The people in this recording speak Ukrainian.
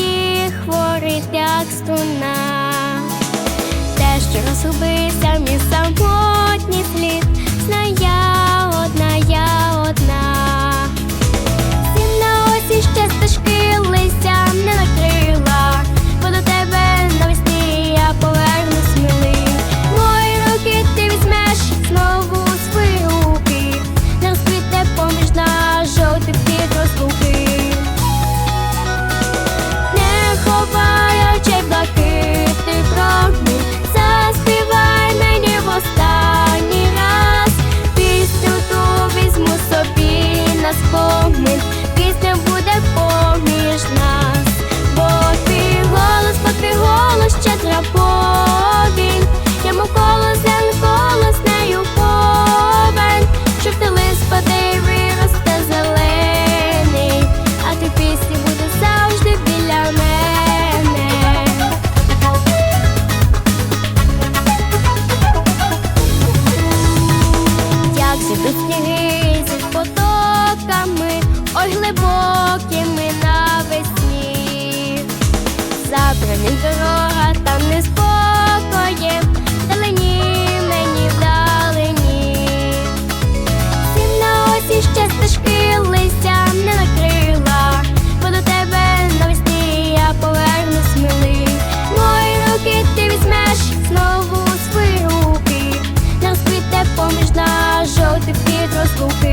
всіх хворих, як струна, те, що розгубився міста. сніги зі потоками, ой глибокими навесні, забрані дорога. pessoas vão pensar.